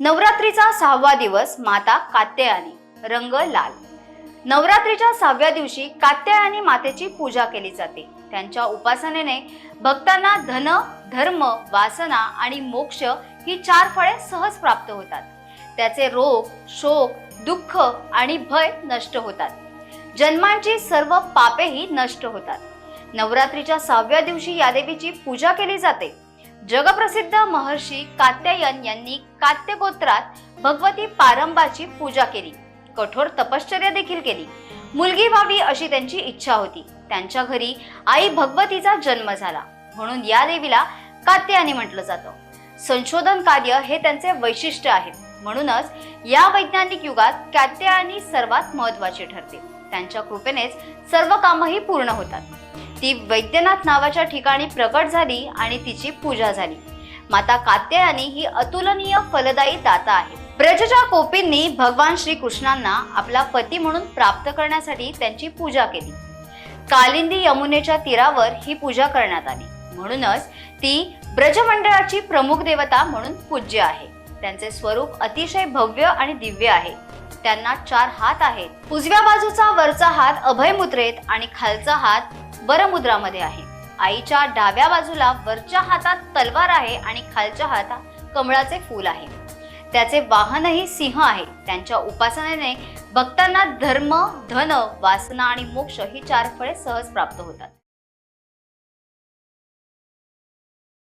नवरात्रीचा सहावा दिवस माता कात्यायनी रंग लाल. नवरात्रीच्या सहाव्या दिवशी कात्यायनी मातेची पूजा केली जाते. त्यांच्या उपासनेने भक्तांना धन धर्म वासना आणि मोक्ष ही चार फळे सहज प्राप्त होतात. त्याचे रोग शोक दुःख आणि भय नष्ट होतात. जन्मांची सर्व पापेही नष्ट होतात. नवरात्रीच्या सहाव्या दिवशी या देवीची पूजा केली जाते. जगप्रसिद्ध महर्षी कात्यायन यांनी कात्य गोत्रात भगवती पारंबाची पूजा केली. कठोर तपश्चर्या देखील केली. मुलगी व्हावी अशी त्यांची इच्छा होती. त्यांच्या घरी आई भगवतीचा जन्म झाला. म्हणून या देवीला कात्यायनी म्हटलं जातं. संशोधन कार्य हे त्यांचे वैशिष्ट्य आहे. म्हणूनच या वैज्ञानिक युगात कात्यायनी सर्वात महत्वाची ठरते. त्यांच्या कृपेनेच सर्व कामही पूर्ण होतात. ती वैद्यनाथ नावाच्या ठिकाणी प्रकट झाली आणि तिची पूजा झाली. माता कात्यायनी ही अतुलनीय फलदायी दाता आहे. ब्रजच्या कोपींनी भगवान श्रीकृष्णांना आपला पती म्हणून प्राप्त करण्यासाठी त्यांची पूजा केली. कालिंदी यमुनेच्या तीरावर ही पूजा करण्यात आली. म्हणूनच ती ब्रजमंडळाची प्रमुख देवता म्हणून पूज्य आहे. त्यांचे स्वरूप अतिशय भव्य आणि दिव्य आहे. त्यांना चार हात आहेत. उजव्या बाजूचा वरचा हात अभय मुद्रेत आणि खालचा हात वरमुद्रामध्ये आहे. आईच्या डाव्या बाजूला वरच्या हातात तलवार आहे आणि खालच्या हातात कमळाचे फूल आहे. त्याचे वाहनही सिंह आहे. त्यांच्या उपासनेने भक्तांना धर्म धन वासना आणि मोक्ष ही चार फळे सहज प्राप्त होतात.